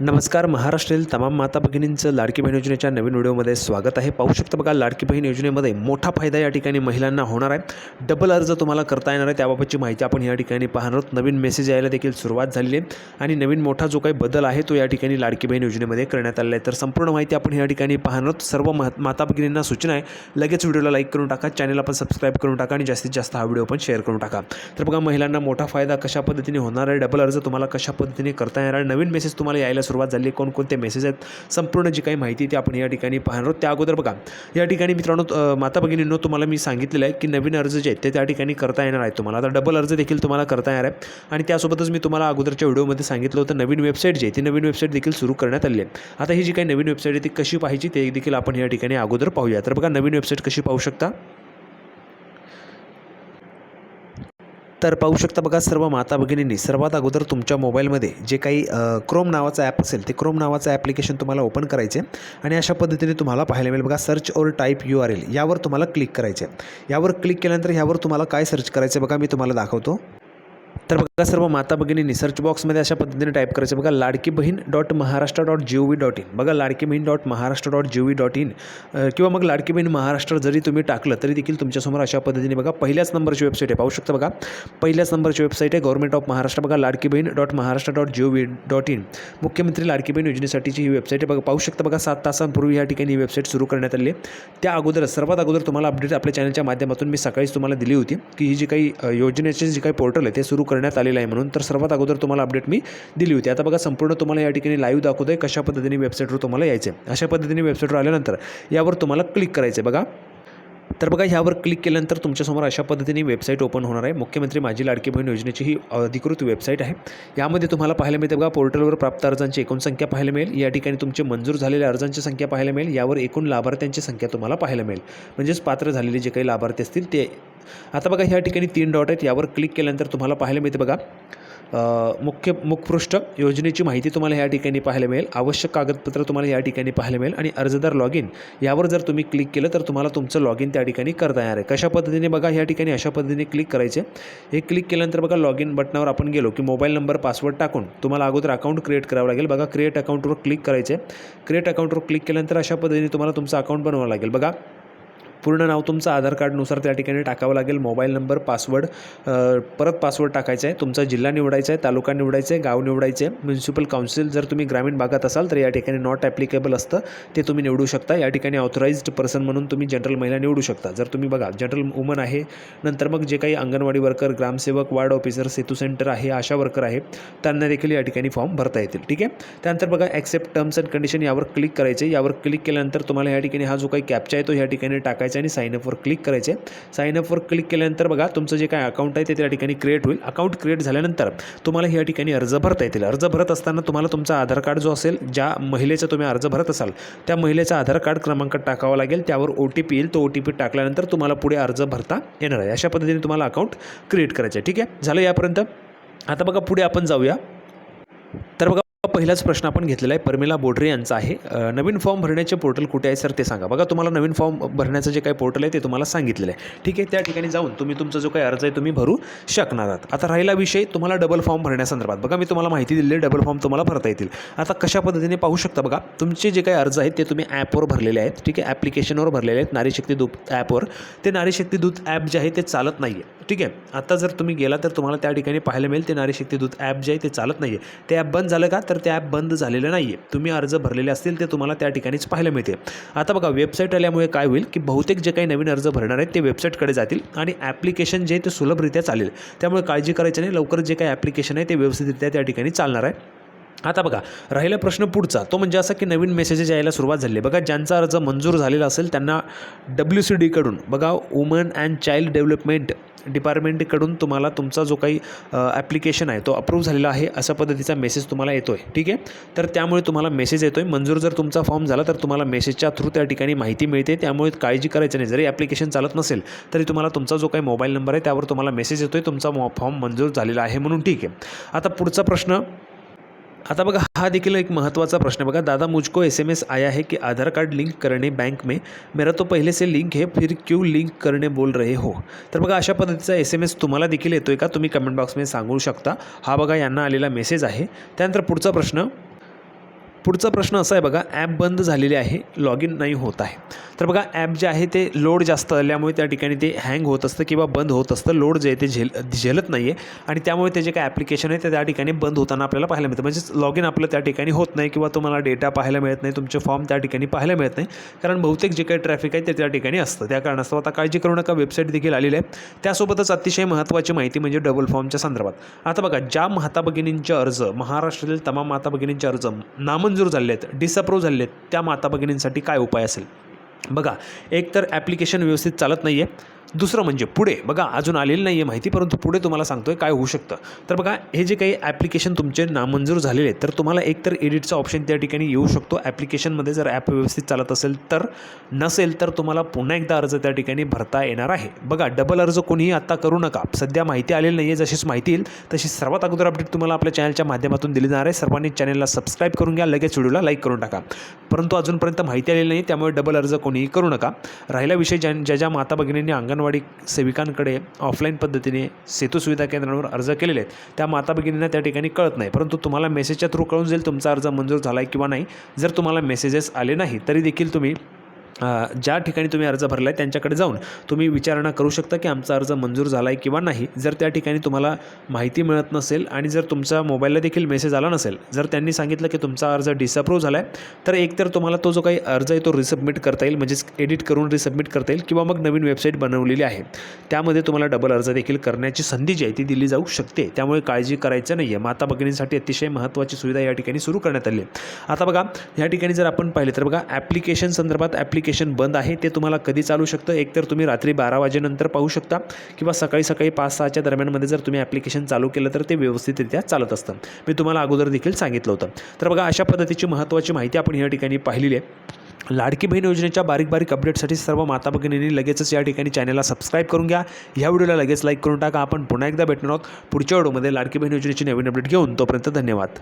नमस्कार महाराष्ट्रातील तमाम माता भगिनींचं लाडकी बहीण योजनेच्या नवीन व्हिडिओमध्ये स्वागत आहे. पाहू शकता बघा लाडकी बहीण योजनेमध्ये मोठा फायदा या ठिकाणी महिलांना होणार आहे. डबल अर्ज तुम्हाला करता येणार आहे त्याबाबतची माहिती आपण या ठिकाणी पाहणार आहोत. नवीन मेसेज यायला देखील सुरुवात झालेली आहे आणि नवीन मोठा जो काही बदल आहे तो या ठिकाणी लाडकी बहीण योजनेमध्ये करण्यात आलेला आहे. तर संपूर्ण माहिती आपण या ठिकाणी पाहणार आहोत. सर्व माता भगिनींना सूचना आहे लगेच व्हिडिओला लाईक करून टाका चॅनल आपण सबस्क्राईब करून टाका आणि जास्तीत जास्त हा व्हिडिओ पण शेअर करून टाका. तर बघा महिलांना मोठा फायदा कशा पद्धतीने होणार आहे डबल अर्ज तुम्हाला कशा पद्धतीने करता येणार आहे नवीन मेसेज तुम्हाला यायला सुरुवात झाली आहे कोणकोणते मेसेज आहेत संपूर्ण जी काही माहिती ती आपण या ठिकाणी पाहणार आहोत. त्या अगोदर बघा या ठिकाणी मित्रांनो माता भगिनींनो तुम्हाला मी सांगितलेलं आहे की नवीन अर्ज जे आहेत ते त्या ठिकाणी करता येणार आहेत तुम्हाला. आता डबल अर्ज देखील तुम्हाला करता येणार आहे आणि त्यासोबतच मी तुम्हाला अगोदरच्या व्हिडिओमध्ये सांगितलं होतं नवीन वेबसाईट जी आहे ती नवीन वेबसाईट देखील सुरू करण्यात आली आहे. आता ही जी काही नवीन वेबसाईट आहे ती कशी पाहायची ते देखील आपण या ठिकाणी अगोदर पाहूया. तर बघा नवीन वेबसाईट कशी पाहू शकता? तर पाहू शकता बघा सर्व माता भगिनींनी. सर्वात अगोदर तुमच्या मोबाईलमध्ये जे काही क्रोम नावाचं ॲप असेल ते क्रोम नावाचं ॲप्लिकेशन तुम्हाला ओपन करायचे आणि अशा पद्धतीने तुम्हाला पाहायला मिळेल बघा सर्च और टाईप यू आर एल यावर तुम्हाला क्लिक करायचे. यावर क्लिक केल्यानंतर ह्यावर तुम्हाला काय सर्च करायचं बघा मी तुम्हाला दाखवतो. तर बघा सर्व माता भगिनींनी सर्च बॉक्समध्ये अशा पद्धतीने टाईप करायचं. बघा Ladki Bahin dot Maharashtra dot G O V dot in बघा Ladki Bahin dot Maharashtra dot G O V dot in किंवा मग लाडकी बहीण महाराष्ट्र जरी तुम्ही टाकलं तरी देखील तुमच्यासमोर अशा पद्धतीने बघा पहिल्याच नंबरची वेबसाईट आहे. पाहू शकता बघा पहिल्याच नंबरची वेबसाईट आहे गव्हर्मेंट ऑफ महाराष्ट्र. बघा Ladki Bahin dot Maharashtra dot G O V dot in मुख्यमंत्री लाडकी बहीण योजनेसाठीची ही वेबसाईट आहे. बघा पाहू शकता बघा सात तासांपूर्वी या ठिकाणी ही वेबसाईट सुरू करण्यात आली आहे. त्या अगोदर सर्वात अगोदर तुम्हाला अपडेट आपल्या चॅनलच्या माध्यमातून मी सकाळीच तुम्हाला दिली होती की ही जी काही योजनेचे जे काही पोर्टल आहे ते सुरू करण्यात आलेलं आहे म्हणून. तर सर्वात अगोदर तुम्हाला अपडेट मी दिली होती. आता बघा संपूर्ण तुम्हाला या ठिकाणी लाईव्ह दाखवतो आहे कशा पद्धतीने वेबसाईटवर तुम्हाला यायचं आहे अशा पद्धतीने वेबसाईटवर आल्यानंतर यावर तुम्हाला क्लिक करायचं आहे बघा. तर बघा ह्यावर क्लिक केल्यानंतर तुमच्यासमोर अशा पद्धतीने वेबसाईट ओपन होणार आहे. मुख्यमंत्री माझी लाडकी बहीण योजनेची ही अधिकृत वेबसाईट आहे. यामध्ये तुम्हाला पाहायला मिळते बघा पोर्टलवर प्राप्त अर्जांची एकूण संख्या पाहायला मिळेल. या ठिकाणी तुमचे मंजूर झालेल्या अर्जांची संख्या पाहायला मिळेल. यावर एकूण लाभार्थ्यांची संख्या तुम्हाला पाहायला मिळेल. म्हणजेच पात्र झालेले जे काही लाभार्थी असतील ते. आता बघा ह्या ठिकाणी तीन डॉट आहेत. यावर क्लिक केल्यानंतर तुम्हाला पाहायला मिळते बघा मुख्य मुखपृष्ठ योजनेची माहिती तुम्हाला या ठिकाणी पाहायला मिळेल. आवश्यक कागदपत्र तुम्हाला या ठिकाणी पाहायला मिळेल आणि अर्जदार लॉग इन यावर जर तुम्ही क्लिक केलं तर तुम्हाला तुमचं लॉग इन त्या ठिकाणी करता येणार आहे. कशा पद्धतीने बघा या ठिकाणी अशा पद्धतीने क्लिक करायचे. हे क्लिक केल्यानंतर बघा लॉग इन बटनावर आपण गेलो की मोबाईल नंबर पासवर्ड टाकून तुम्हाला अगोदर अकाउंट क्रिएट करावं लागेल. बघा क्रिएट अकाउंटवर क्लिक करायचे. क्रिएट अकाउंटवर क्लिक केल्यानंतर अशा पद्धतीने तुम्हाला तुमचं अकाउंट बनवावं लागेल. बघा पूर्ण नाव तुमचं आधार कार्डनुसार त्या ठिकाणी टाकावं लागेल. मोबाईल नंबर पासवर्ड परत पासवर्ड टाकायचा आहे. तुमचा जिल्हा निवडायचा आहे तालुका निवडायचा आहे गाव निवडायचे आहे. म्युन्सिपल काउन्सिल जर तुम्ही ग्रामीण भागात असाल तर या ठिकाणी नॉट ॲप्लिकेबल असतं. ते तुम्ही निवडू शकता. या ठिकाणी ऑथराइज्ड पर्सन म्हणून तुम्ही जनरल महिला निवडू शकता. जर तुम्ही बघा जनरल वुमन आहे नंतर मग जे काही अंगणवाडी वर्कर ग्रामसेवक वार्ड ऑफिसर सेतू सेंटर आहे आशा वर्कर आहे त्यांना देखील या ठिकाणी फॉर्म भरता येतील. ठीक आहे? त्यानंतर बघा ॲक्सेप्ट टर्म्स अँड कंडिशन यावर क्लिक करायचे. यावर क्लिक केल्यानंतर तुम्हाला या ठिकाणी हा जो काही कॅप्चा आहे तो या ठिकाणी टाकायचा आणि साईनअपवर क्लिक करायचे. साईनअपवर क्लिक केल्यानंतर बघा तुमचं जे काय अकाउंट आहे ते त्या ठिकाणी क्रिएट होईल. अकाउंट क्रिएट झाल्यानंतर तुम्हाला या ठिकाणी अर्ज भरता येतील. अर्ज भरत असताना तुम्हाला तुमचा आधार कार्ड जो असेल ज्या महिलेचा तुम्ही अर्ज भरत असाल त्या महिलेचा आधार कार्ड क्रमांक टाकावा लागेल. त्यावर ओ टी पी येईल. तो ओ टी पी टाकल्यानंतर तुम्हाला पुढे अर्ज भरता येणार आहे. अशा पद्धतीने तुम्हाला अकाउंट क्रिएट करायचं आहे. ठीक आहे? झालं यापर्यंत. आता बघा पुढे आपण जाऊया. तर बघा पहिलाच प्रश्न आपण घेतलेला आहे. परमिला बोडरे यांचा आहे. नवीन फॉर्म भरण्याचे पोर्टल कुठे आहे सर ते सांगा. बघा तुम्हाला नवीन फॉर्म भरण्याचं जे काही पोर्टल आहे ते तुम्हाला सांगितलेलं आहे. ठीक आहे त्या ठिकाणी जाऊन तुम्ही तुमचा जो काही अर्ज आहे तुम्ही भरू शकणार आहात. आता राहिला विषय तुम्हाला डबल फॉर्म भरण्यासंदर्भात. बघा मी तुम्हाला माहिती दिली डबल फॉर्म तुम्हाला भरता येतील. आता कशा पद्धतीने पाहू शकता बघा तुमचे जे काही अर्ज आहेत ते तुम्ही ॲपवर भरलेले आहेत. ठीक आहे ॲप्लिकेशनवर भरलेले आहेत नारी शक्ती दूत ॲपवर. ते नारी शक्ती दूत ॲप जे आहे ते चालत नाही आहे ठीक आहे आता जर तुम्ही गेला तर तुम्हाला त्या ठिकाणी पाहायला मिळेल ते नारी शक्ती दूत ॲप जे आहे ते चालत नाही आहे ते ॲप बंद झालं का तर तर ते ॲप बंद झालेलं नाही आहे तुम्ही अर्ज भरलेले असतील ते तुम्हाला त्या ठिकाणीच पाहायला मिळते. आता बघा वेबसाईट आल्यामुळे काय होईल की बहुतेक जे काही नवीन अर्ज भरणार आहेत ते वेबसाईटकडे जातील आणि ॲप्लिकेशन जे ते सुलभरित्या चालेल. त्यामुळे काळजी करायची नाही लवकर जे काही ॲप्लिकेशन आहे ते व्यवस्थितरित्या त्या ठिकाणी चालणार आहे. आता बघा राहिला प्रश्न पुढचा. तो म्हणजे असा की नवीन मेसेजेस यायला सुरुवात झाली आहे. बघा ज्यांचा अर्ज मंजूर झालेला असेल त्यांना डब्ल्यू सी डीकडून बघा वुमन अँड चाइल्ड डेव्हलपमेंट डिपार्टमेंटकडून तुम्हाला तुमचा जो काही ॲप्लिकेशन आहे तो अप्रूव्ह झालेला आहे अशा पद्धतीचा मेसेज तुम्हाला येतो आहे ठीक आहे? तर त्यामुळे तुम्हाला मेसेज येतो आहे मंजूर जर तुमचा फॉर्म झाला तर तुम्हाला मेसेजच्या थ्रू त्या ठिकाणी माहिती मिळते. त्यामुळे काळजी करायची नाही. जरी ॲप्लिकेशन चालत नसेल तरी तुम्हाला तुमचा जो काही मोबाईल नंबर आहे त्यावर तुम्हाला मेसेज येतो आहे तुमचा फॉर्म मंजूर झालेला आहे म्हणून ठीक आहे. आता पुढचा प्रश्न आता बघा हा देखील एक महत्त्वाचा प्रश्न बघा दादा मुझको एस एम एस आया है कि आधार कार्ड लिंक करने बैंक में? मेरा तो पहले से लिंक है फिर क्यों लिंक करने बोल रहे हो? तर बघा अशा पद्धतीचा एस एम एस तुम्हाला देखील येतो आहे का? तुम्ही कमेंट बॉक्समध्ये सांगू शकता. हा बघा यांना आलेला मेसेज आहे. त्यानंतर पुढचा प्रश्न पुढचा प्रश्न असा आहे बघा ॲप बंद झालेले आहे लॉग इन नाही होत आहे. तर बघा ॲप जे आहे ते लोड जास्त आल्यामुळे त्या ठिकाणी ते हँग होत असतं किंवा बंद होत असतं. लोड जे आहे ते झेल झेलत नाही आहे आणि त्यामुळे ते जे काय ॲप्लिकेशन आहे ते त्या ठिकाणी बंद होताना आपल्याला पाहायला मिळतं. म्हणजेच लॉग इन आपलं त्या ठिकाणी होत नाही किंवा तुम्हाला डेटा पाहायला मिळत नाही तुमचे फॉर्म त्या ठिकाणी पाहायला मिळत नाही. कारण बहुतेक जे काही ट्रॅफिक आहे ते त्या ठिकाणी असतं. त्या कारणास्तव आता काळजी करू नका वेबसाईट देखील आलेली आहे. त्यासोबतच अतिशय महत्त्वाची माहिती म्हणजे डबल फॉर्मच्या संदर्भात. आता बघा ज्या माता भगिनींचे अर्ज महाराष्ट्रातील तमाम माता भगिनींचे अर्ज नामंजूर झाले आहेत डिसअप्रूव्ह झाले आहेत त्या माता भगिनींसाठी काय उपाय असेल? बघा एकतर ॲप्लिकेशन व्यवस्थित चालत नाही आहे दुसरं म्हणजे पुढे. बघा अजून आलेलं नाही आहे माहिती परंतु पुढे तुम्हाला सांगतो आहे काय होऊ शकतं. तर बघा हे जे काही ॲप्लिकेशन तुमचे नामंजूर झालेले आहेत तर तुम्हाला एकतर एडिटचा ऑप्शन त्या ठिकाणी येऊ शकतो. ॲप्लिकेशनमध्ये जर ॲप व्यवस्थित चालत असेल तर नसेल तर तुम्हाला पुन्हा एकदा अर्ज त्या ठिकाणी भरता येणार आहे. बघा डबल अर्ज कोणीही आत्ता करू नका. सध्या माहिती आलेली नाही आहे जशीच माहिती येईल तशी सर्वात अगोदर अपडेट तुम्हाला आपल्या चॅनलच्या माध्यमातून दिली जाणार आहे. सर्वांनी चॅनलला सबस्क्राईब करून घ्या लगेच व्हिडिओला लाईक करून टाका. परंतु अजूनपर्यंत माहिती आलेली नाही त्यामुळे डबल अर्ज कोणीही करू नका. राहिला विषय ज्या ज्या माता भगिनींनी अंगणवाडी सेविकांकडे ऑफलाईन पद्धतीने सेतू सुविधा केंद्रांवर अर्ज केलेले आहेत. त्या माता भगिनींना त्या ठिकाणी कळत नाही. परंतु तुम्हाला मेसेजच्या थ्रू कळून जाईल तुमचा अर्ज मंजूर झाला आहे किंवा नाही. जर तुम्हाला मेसेजेस आले नाही तरी देखील तुम्ही ज्या ठिकाणी तुम्ही अर्ज भरला आहे त्यांच्याकडे जाऊन तुम्ही विचारणा करू शकता की आमचा अर्ज मंजूर झाला आहे किंवा नाही. जर त्या ठिकाणी तुम्हाला माहिती मिळत नसेल आणि जर तुमचा मोबाईलला देखील मेसेज आला नसेल जर त्यांनी सांगितलं की तुमचा अर्ज डिसअप्रूव्ह झाला आहे तर एकतर तुम्हाला तो जो काही अर्ज आहे तो रिसबमिट करता येईल म्हणजेच एडिट करून रिसबमिट करता येईल किंवा मग नवीन वेबसाईट बनवलेली आहे. त्यामध्ये तुम्हाला डबल अर्ज देखील करण्याची संधी जी आहे ती दिली जाऊ शकते. त्यामुळे काळजी करायचं नाही आहे माता भगिनींसाठी अतिशय महत्त्वाची सुविधा या ठिकाणी सुरू करण्यात आली आहे. आता बघा या ठिकाणी जर आपण पाहिले तर बघा ॲप्लिकेशन संदर्भात ॲप्लिकेशन बंद आहे ते तुम्हाला कधी चालू शकतं? एकतर तुम्ही रात्री बारा वाजेनंतर पाहू शकता किंवा सकाळी सकाळी पाच सहाच्या दरम्यानमध्ये जर तुम्ही ॲप्लिकेशन चालू केलं तर ते व्यवस्थितरित्या चालत असतं. मी तुम्हाला अगोदर देखील सांगितलं होतं. तर बघा अशा पद्धतीची महत्त्वाची माहिती आपण या ठिकाणी पाहिलेली आहे. लाडकी बहीण योजनेच्या बारीक बारीक अपडेटसाठी सर्व माता भगिनींनी लगेचच या ठिकाणी चॅनलला सबस्क्राईब करून घ्या. ह्या व्हिडिओला लगेच लाईक करून टाका. आपण पुन्हा एकदा भेटणार आहोत पुढच्या व्हिडिओमध्ये लाडकी बहीण योजनेची नवीन अपडेट घेऊन. तोपर्यंत धन्यवाद.